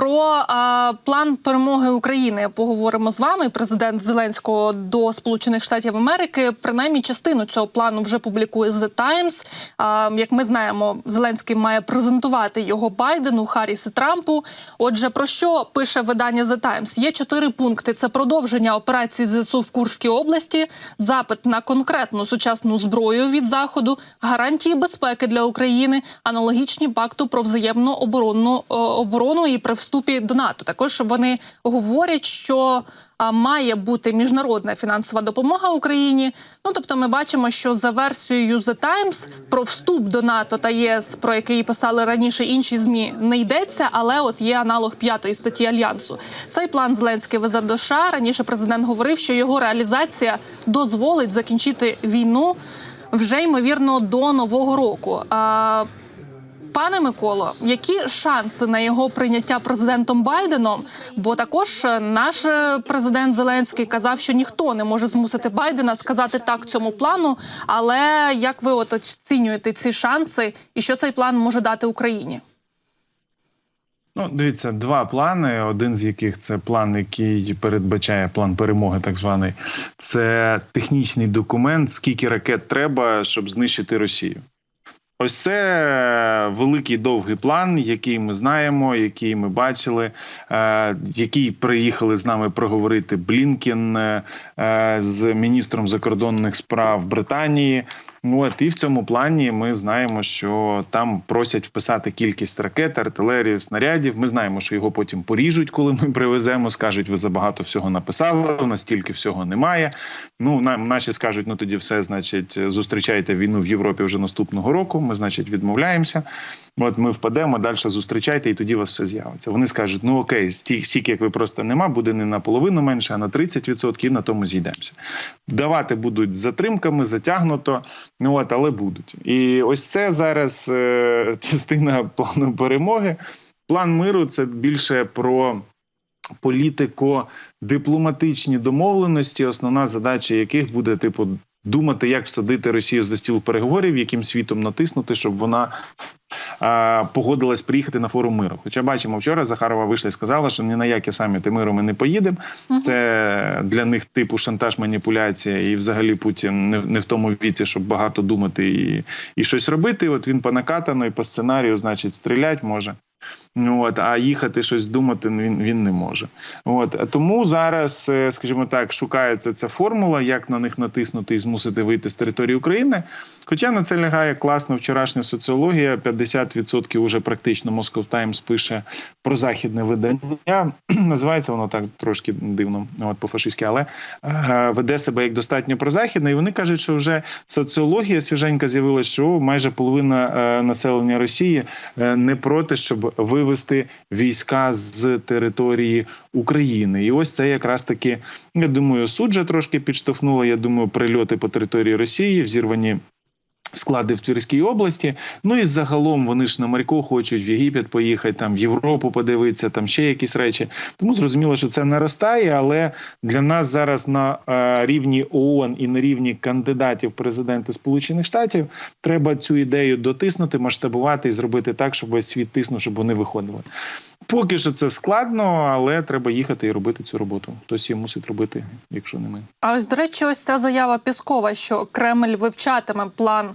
Про а, план перемоги України поговоримо з вами. Президент Зеленського до Сполучених Штатів Америки принаймні частину цього плану вже публікує The Times. А, як ми знаємо, Зеленський має презентувати його Байдену, Харріс і Трампу. Отже, про що пише видання The Times? Є чотири пункти: це продовження операції ЗСУ в Курській області, запит на конкретну сучасну зброю від заходу, гарантії безпеки для України, аналогічні пакту про взаємну оборонну е, оборону і при вступі до НАТО. Також вони говорять, що має бути міжнародна фінансова допомога Україні. Ну тобто, ми бачимо, що за версією The Times про вступ до НАТО та ЄС, про який писали раніше інші змі, не йдеться, але от є аналог п'ятої статті альянсу. Цей план Зеленський везе до США. Раніше президент говорив, що його реалізація дозволить закінчити війну вже ймовірно до нового року. А, Пане Миколо, які шанси на його прийняття президентом Байденом? Бо також е, наш е, президент Зеленський казав, що ніхто не може змусити Байдена сказати так цьому плану. Але як ви от оцінюєте ці шанси, і що цей план може дати Україні? Ну, дивіться, два плани. Один з яких це план, який передбачає план перемоги, так званий. Це технічний документ, скільки ракет треба, щоб знищити Росію. Ось це великий довгий план, який ми знаємо, який ми бачили, е, який приїхали з нами проговорити Блінкен е, з міністром закордонних справ Британії. От і в цьому плані ми знаємо, що там просять вписати кількість ракет, артилерії, снарядів. Ми знаємо, що його потім поріжуть, коли ми привеземо. Скажуть, ви забагато всього написали. У нас стільки всього немає. Ну нам наші скажуть, ну тоді все, значить, зустрічайте війну в Європі вже наступного року. Ми, значить, відмовляємося. От ми впадемо, далі зустрічайте, і тоді у вас все з'явиться. Вони скажуть: ну окей, стільки, як ви просто нема, буде не наполовину менше, а на 30%, і на тому зійдемося. Давати будуть затримками, затягнуто. Ну от, але будуть. І ось це зараз е, частина плану перемоги. План миру це більше про політико-дипломатичні домовленості, основна задача яких буде типу думати, як всадити Росію за стіл переговорів, яким світом натиснути, щоб вона. а, Погодилась приїхати на форум миру. Хоча бачимо, вчора Захарова вийшла і сказала, що ні на які саміти миру ми не поїдемо. Це для них типу шантаж, маніпуляція, і взагалі Путін не, не в тому віці, щоб багато думати і, і щось робити. От він по накатану і по сценарію, значить, стрілять може. Ну, От, а їхати щось думати він він не може. От тому зараз, е, скажімо так, шукається ця формула, як на них натиснути і змусити вийти з території України. Хоча на це лягає класна вчорашня соціологія. 50% уже практично Moscow Times пише про західне видання. Називається воно так трошки дивно, от по-фашистськи, але е, веде себе як достатньо прозахідне. І вони кажуть, що вже соціологія свіженька з'явилася, що майже половина е, населення Росії е, не проти, щоб вивести війська з території України, і ось це якраз таки я думаю, суджа трошки підштовхнула. Я думаю, прильоти по території Росії, взірвані. Склади в Тверській області, ну і загалом вони ж на морько хочуть в Єгипет поїхати, там в Європу подивитися, там ще якісь речі. Тому зрозуміло, що це наростає, але для нас зараз на е, рівні ООН і на рівні кандидатів в президенти Сполучених Штатів треба цю ідею дотиснути, масштабувати і зробити так, щоб весь світ тиснув, щоб вони виходили. Поки що це складно, але треба їхати і робити цю роботу. Хтось її мусить робити, якщо не ми. А ось до речі, ось ця заява Піскова, що Кремль вивчатиме план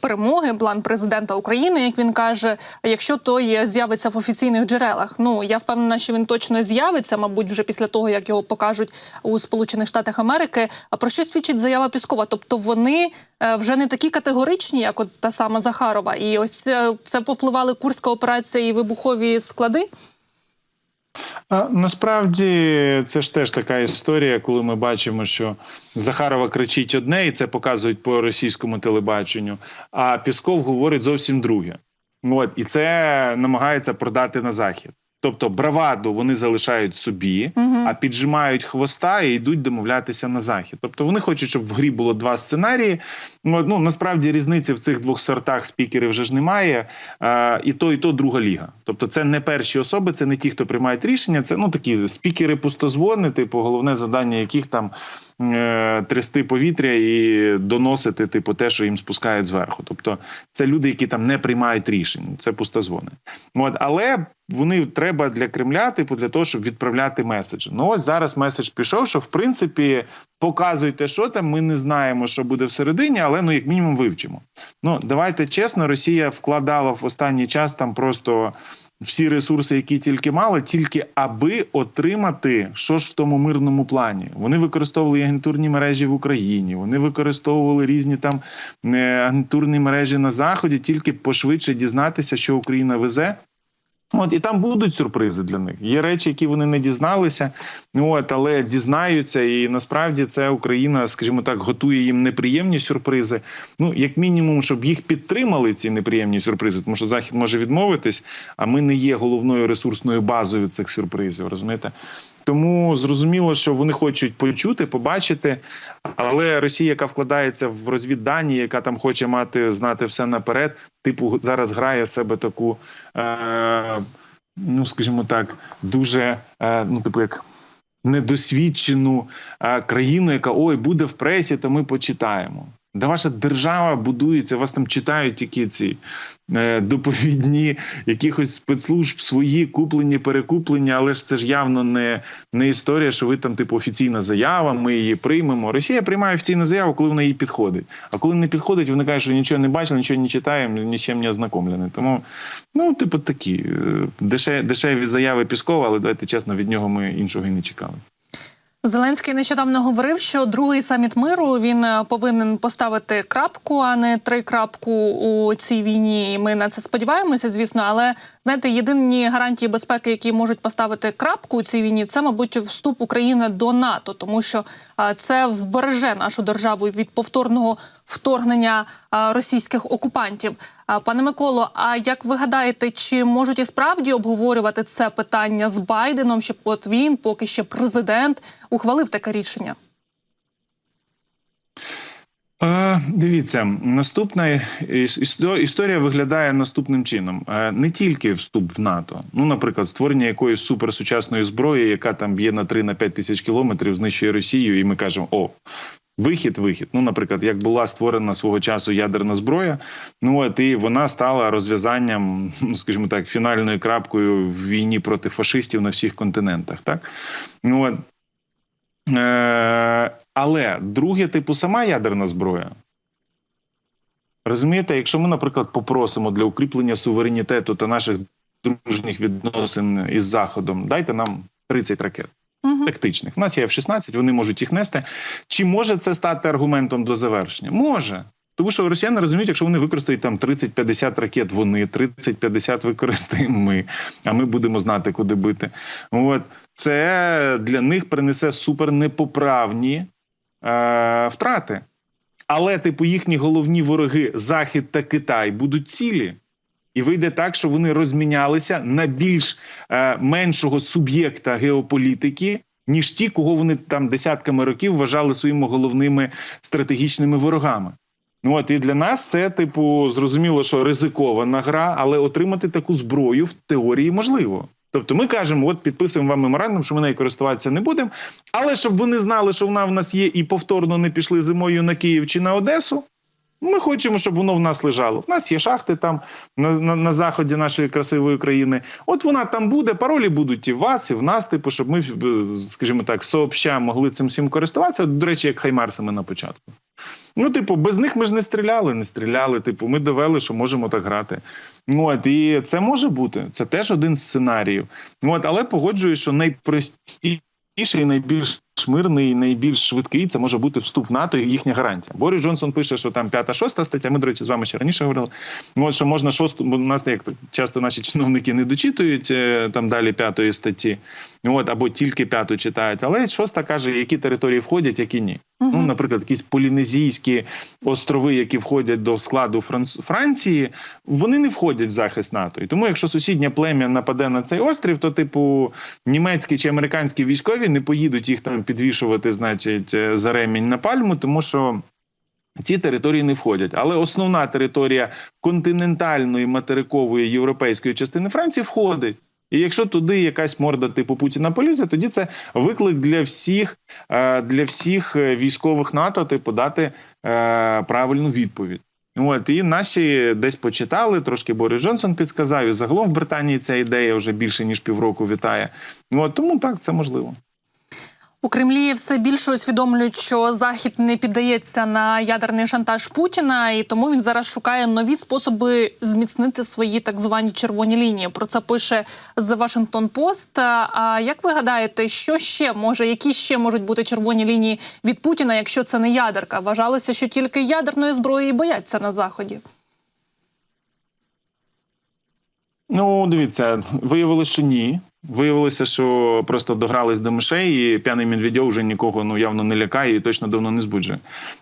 перемоги, план президента України, як він каже, якщо той з'явиться в офіційних джерелах. Ну я впевнена, що він точно з'явиться, мабуть, вже після того як його покажуть у Сполучених Штатах Америки. А про що свідчить заява Піскова? Тобто вони е, вже не такі категоричні, як от та сама Захарова, і ось е, це повпливали курська операція і вибухові склади. А, насправді це ж теж така історія, коли ми бачимо, що Захарова кричить одне, і це показують по російському телебаченню. А Пісков говорить зовсім друге. От і це намагається продати на захід. Тобто браваду вони залишають собі, Мгм. а піджимають хвоста і йдуть домовлятися на захід. Тобто вони хочуть, щоб в грі було два сценарії. Ну, ну насправді різниці в цих двох сортах спікерів вже ж немає. Е, і то, і то друга ліга. Тобто, це не перші особи, це не ті, хто приймають рішення. Це ну такі спікери пустозвони, типу, головне завдання яких там е, трясти повітря і доносити, типу, те, що їм спускають зверху. Тобто, це люди, які там не приймають рішень. Це пустозвони. От, але вони треба для Кремля, типу, для того, щоб відправляти меседжі. Ну ось зараз меседж пішов, що в принципі показуйте, що там. Ми не знаємо, що буде всередині, але ну як мінімум вивчимо. Ну давайте чесно, Росія вкладала в останній час там просто всі ресурси, які тільки мали, тільки аби отримати що ж в тому мирному плані. Вони використовували агентурні мережі в Україні, вони використовували різні там е, агентурні мережі на заході, тільки пошвидше дізнатися, що Україна везе. От і там будуть сюрпризи для них. Є речі, які вони не дізналися, от але дізнаються, і насправді це Україна, скажімо так, готує їм неприємні сюрпризи. Ну, як мінімум, щоб їх підтримали ці неприємні сюрпризи, тому що захід може відмовитись, а ми не є головною ресурсною базою цих сюрпризів. Розумієте? Тому зрозуміло, що вони хочуть почути, побачити. Але Росія, яка вкладається в розвіддані, яка там хоче мати знати все наперед, типу зараз грає себе таку, е, ну скажімо так, дуже е, ну, типу, як недосвідчену е, країну, яка ой буде в пресі, то ми почитаємо. Да ваша держава будується, вас там читають тільки ці е, доповідні якихось спецслужб, свої куплені, перекуплення, але ж це ж явно не, не історія, що ви там, типу, офіційна заява, ми її приймемо. Росія приймає офіційну заяву, коли вона їй підходить. А коли не підходить, вони кажуть, що нічого не бачили, нічого не читаємо, ні з чим не ознакомлені. Тому, ну, типу, такі е, дешеві заяви Піскова, але давайте чесно, від нього ми іншого і не чекали. Зеленський нещодавно говорив, що другий саміт миру він е, повинен поставити крапку, а не три крапку у цій війні. Ми на це сподіваємося, звісно. Але знаєте, єдині гарантії безпеки, які можуть поставити крапку у цій війні, це, мабуть, вступ України до НАТО, тому що це вбереже нашу державу від повторного вторгнення е, російських окупантів. Е, Пане Миколо, а як ви гадаєте, чи можуть і справді обговорювати це питання з Байденом, щоб от він, поки ще президент, ухвалив таке рішення? Е, Дивіться, наступна іс- історія виглядає наступним чином: не тільки вступ в НАТО, ну, наприклад, створення якоїсь суперсучасної зброї, яка там б'є на 3 на 5 тисяч кілометрів, знищує Росію, і ми кажемо: о. Вихід, вихід. Ну, наприклад, як була створена свого часу ядерна зброя, ну от і вона стала розв'язанням, ну, скажімо так, фінальною крапкою в війні проти фашистів на всіх континентах. Так ну от Е, але друге, типу, сама ядерна зброя. Розумієте, якщо ми, наприклад, попросимо для укріплення суверенітету та наших дружніх відносин із Заходом, дайте нам 30 ракет Угу. тактичних. У нас є F-16, вони можуть їх нести. Чи може це стати аргументом до завершення? Може. Тому що росіяни розуміють, якщо вони використають там 30-50 ракет, вони 30-50 використаємо ми, а ми будемо знати, куди бити. От це для них принесе супер непоправні е, втрати. Але, типу, їхні головні вороги Захід та Китай будуть цілі. І вийде так, що вони розмінялися на більш е, меншого суб'єкта геополітики, ніж ті, кого вони там десятками років вважали своїми головними стратегічними ворогами. Ну от і для нас це, типу, зрозуміло, що ризикована гра, але отримати таку зброю в теорії можливо. Тобто ми кажемо, от підписуємо вам меморандум, що ми нею користуватися не будемо. Але щоб вони знали, що вона в нас є, і повторно не пішли зимою на Київ чи на Одесу. Ми хочемо, щоб воно в нас лежало. У нас є шахти там на, на, на заході нашої красивої країни. От вона там буде, паролі будуть і в вас, і в нас, типу, щоб ми, е, скажімо так, сообща могли цим всім користуватися. До речі, як хаймарсами на початку. Ну, типу, без них ми ж не стріляли, не стріляли. Типу, ми довели, що можемо так грати. Ну, От, і це може бути. Це теж один з сценаріїв. Ну, От, але погоджую, що найпростіший, найбільш мирний, найбільш швидкий це може бути вступ в НАТО і їхня гарантія. Борис Джонсон пише, що там п'ята, шоста стаття. Ми, до речі, з вами ще раніше говорили. Ну, от, що можна шосту, бо у нас як часто наші чиновники не дочитують е, там далі п'ятої статті, от, або тільки п'яту читають. Але шоста каже, які території входять, які ні. Угу. Ну, наприклад, якісь полінезійські острови, які входять до складу Франц- Франції, вони не входять в захист НАТО. І тому, якщо сусіднє плем'я нападе на цей острів, то, типу, німецькі чи американські військові не поїдуть їх там підвішувати, значить, е, за ремінь на пальму, тому що. Ці території не входять, але основна територія континентальної материкової європейської частини Франції входить. І якщо туди якась морда типу Путіна полізе, тоді це виклик для всіх е, для всіх е, військових НАТО, типу, дати правильну відповідь. От і наші десь почитали, трошки Борис Джонсон підсказав. І загалом в Британії ця ідея вже більше ніж півроку вітає. От тому так це можливо. У Кремлі все більше усвідомлюють, що Захід не піддається на ядерний шантаж Путіна, і тому він зараз шукає нові способи зміцнити свої так звані червоні лінії. Про це пише The Washington Post. А як ви гадаєте, що ще може, які ще можуть бути червоні лінії від Путіна, якщо це не ядерка? Вважалося, що тільки ядерної зброї бояться на заході. Ну, дивіться, виявилося, що ні. Виявилося, що просто догрались до мишей, і п'яний Медведьов вже нікого ну явно не лякає і точно давно не збуджує.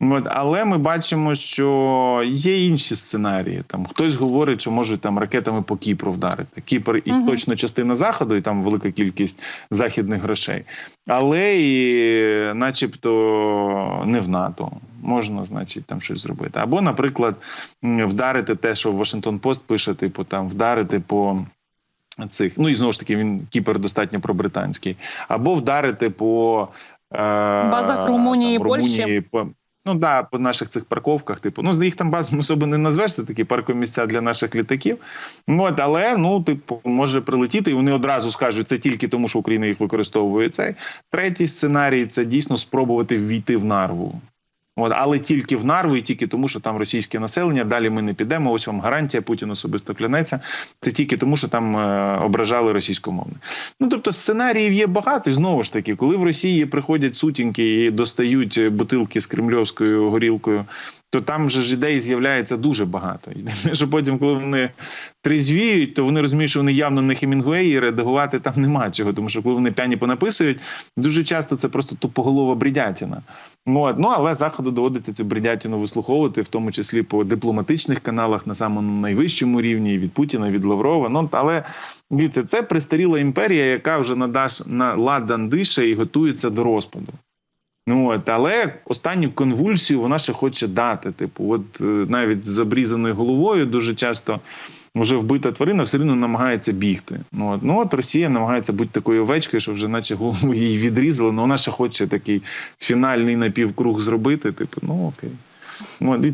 От, але ми бачимо, що є інші сценарії. Там хтось говорить, що можуть там ракетами по Кіпру вдарити. Кіпр і Мгм. точно частина заходу, і там велика кількість західних грошей. Але і, начебто, не в НАТО. Можна, значить, там щось зробити. Або, наприклад, вдарити те, що Вашингтон Пост пише, типу, там вдарити по цих. Ну і знову ж таки, він Кіпр достатньо пробританський, або вдарити по е, Базах Румунії і Польщі? По, ну да, по наших цих парковках. Типу, ну з їх там баз особо не назвеш, це такі паркомісця для наших літаків. Ну, От, але ну, типу, може прилетіти, і вони одразу скажуть, це тільки тому, що Україна їх використовує. Цей третій сценарій це дійсно спробувати ввійти в нарву. От, але тільки в нарву, і тільки тому, що там російське населення. Далі ми не підемо. Ось вам гарантія. Путін особисто клянеться. Це тільки тому, що там е, ображали російськомовне. Ну тобто сценаріїв є багато. І знову ж таки, коли в Росії приходять сутінки і достають е, бутилки з кремльовською горілкою, то там же ж ідей з'являється дуже багато. І що потім, коли вони трізвіють, то вони розуміють, що вони явно не Хемінгуей, і редагувати там нема чого. Тому що коли вони п'яні понаписують, дуже часто це просто тупоголова бредятіна. От. Ну але заходу доводиться цю бредятіну вислуховувати, в тому числі по дипломатичних каналах на самому найвищому рівні від Путіна, від Лаврова. Ну але дивіться, це пристаріла імперія, яка вже надаш на ладан дише і готується до розпаду. Ну от, але останню конвульсію вона ще хоче дати. Типу, от е, навіть з обрізаною головою дуже часто вже вбита тварина все одно намагається бігти. Ну от, ну от Росія намагається бути такою овечкою, що вже наче голову її відрізали, але вона ще хоче такий фінальний напівкруг зробити. Типу, ну окей.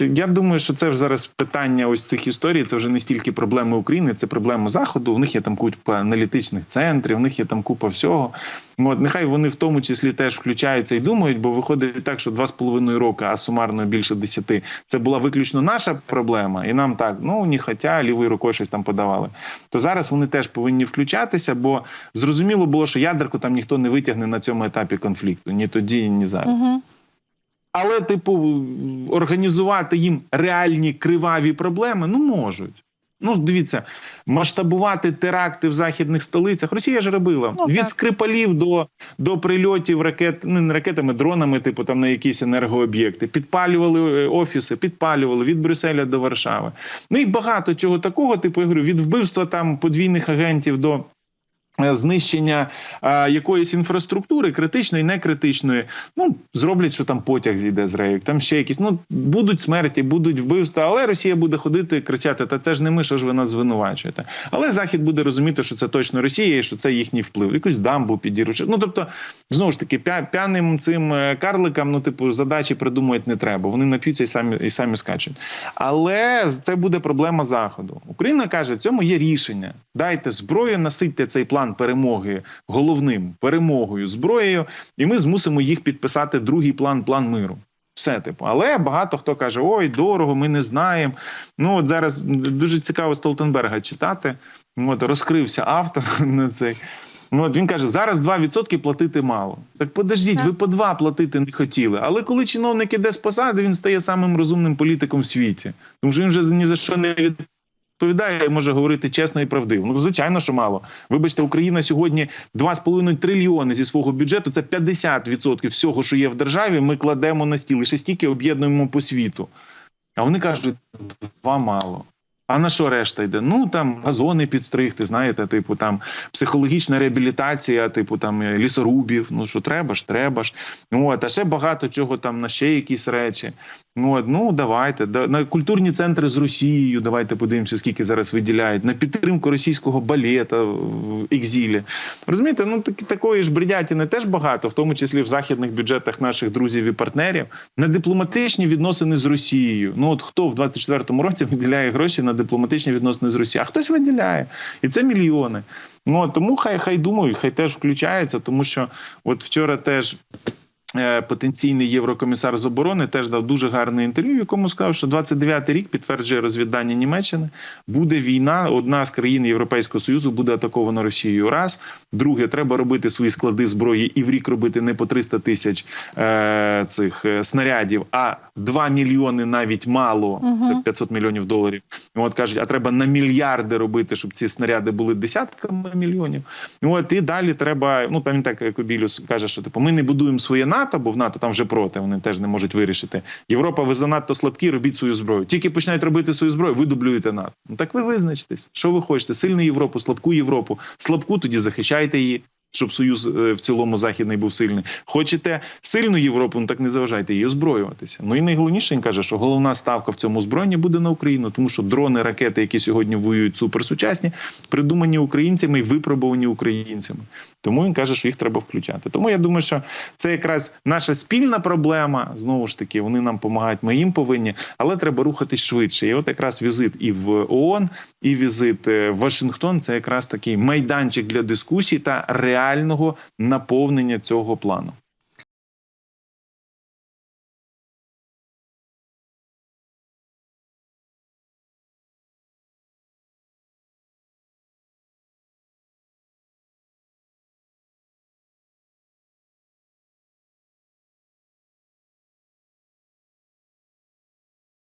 Я думаю, що це ж зараз питання ось цих історій. Це вже не стільки проблеми України, це проблема Заходу. В них є там купа аналітичних центрів, в них є там купа всього. От нехай вони в тому числі теж включаються і думають, бо виходить так, що два з половиною роки, а сумарно більше десяти, це була виключно наша проблема, і нам так, ну ні, хотя лівою рукою щось там подавали. То зараз вони теж повинні включатися, бо зрозуміло було, що ядерку там ніхто не витягне на цьому етапі конфлікту ні тоді, ні зараз. Угу. Але, типу, організувати їм реальні криваві проблеми ну можуть. Ну, дивіться, масштабувати теракти в західних столицях. Росія ж робила Ну, від так. скрипалів до, до прильотів ракет, ну не ракетами, дронами, типу там на якісь енергооб'єкти. Підпалювали е, офіси, підпалювали від Брюсселя до Варшави. Ну і багато чого такого, типу, я говорю, від вбивства там подвійних агентів до. Е, Знищення а, якоїсь інфраструктури, критичної, некритичної, ну зроблять, що там потяг зійде з рейок, там ще якісь. Ну будуть смерті, будуть вбивства, але Росія буде ходити і кричати: Та це ж не ми, що ж ви нас звинувачуєте. Але Захід буде розуміти, що це точно Росія, і що це їхній вплив. Якусь дамбу підіручити. Ну тобто, знову ж таки, п'яним цим е, карликам, ну типу, задачі придумувати не треба. Вони нап'ються і самі і самі скачуть. Але це буде проблема заходу. Україна каже, цьому є рішення. Дайте зброю, наситьте цей план перемоги головним перемогою зброєю, і ми змусимо їх підписати другий план план миру. Все типу, але багато хто каже: ой, дорого, ми не знаємо. Ну от зараз дуже цікаво Столтенберга читати. От розкрився автор на цей. Ну, от він каже: зараз 2% платити мало. Так подождіть, Так. ви по 2 платити не хотіли. Але коли чиновник іде з посади, він стає самим розумним політиком в світі. Тому що він вже ні за що не відповідає може говорити чесно і правдиво. Ну, звичайно, що мало. Вибачте, Україна сьогодні 2,5 трильйони зі свого бюджету. Це 50% всього, що є в державі. Ми кладемо на стіл ще стільки об'єднуємо по світу. А вони кажуть, два мало. А на що решта йде? Ну там газони підстригти, знаєте, типу там психологічна реабілітація, типу там е, лісорубів. Ну що треба ж, треба ж. От, а ще багато чого там на ще якісь речі. Ну, от, ну давайте да, на культурні центри з Росією. Давайте подивимося, скільки зараз виділяють на підтримку російського балета в екзілі. Розумієте, ну так, такої ж бредятини теж багато, в тому числі в західних бюджетах наших друзів і партнерів. На дипломатичні відносини з Росією. Ну от хто в 24-му році виділяє гроші на дипломатичні відносини з Росією? А хтось виділяє, і це мільйони. Ну тому хай хай думають, хай теж включаються, тому що от вчора теж. Е, Потенційний єврокомісар з оборони теж дав дуже гарне інтерв'ю, в якому сказав, що 29-й рік підтверджує розвіддання Німеччини. Буде війна. Одна з країн Європейського союзу буде атакована Росією. Раз друге, треба робити свої склади зброї і в рік робити не по 300 тисяч е, цих е, снарядів, а 2 мільйони навіть мало, це 500 мільйонів доларів. От кажуть, а треба на мільярди робити, щоб ці снаряди були десятками мільйонів. От і далі треба. Ну там він так як Кобілюс каже, що типу ми не будуємо своє НАТО, бо в НАТО там вже проти. Вони теж не можуть вирішити. Європа, ви занадто слабкі, робіть свою зброю. Тільки починають робити свою зброю, ви дублюєте НАТО. Ну так ви визначитесь, що ви хочете? Сильну Європу, слабку Європу. Слабку тоді захищайте її. Щоб союз е, в цілому західний був сильний. Хочете сильну Європу, ну так не заважайте її озброюватися. Ну і найголовніше він каже, що головна ставка в цьому озброєнні буде на Україну, тому що дрони, ракети, які сьогодні воюють суперсучасні, придумані українцями і випробувані українцями. Тому він каже, що їх треба включати. Тому я думаю, що це якраз наша спільна проблема. Знову ж таки, вони нам допомагають, ми їм повинні, але треба рухатись швидше. І от якраз візит і в ООН, і візит е, в Вашингтон це якраз такий майданчик для дискусій та реального наповнення цього плану.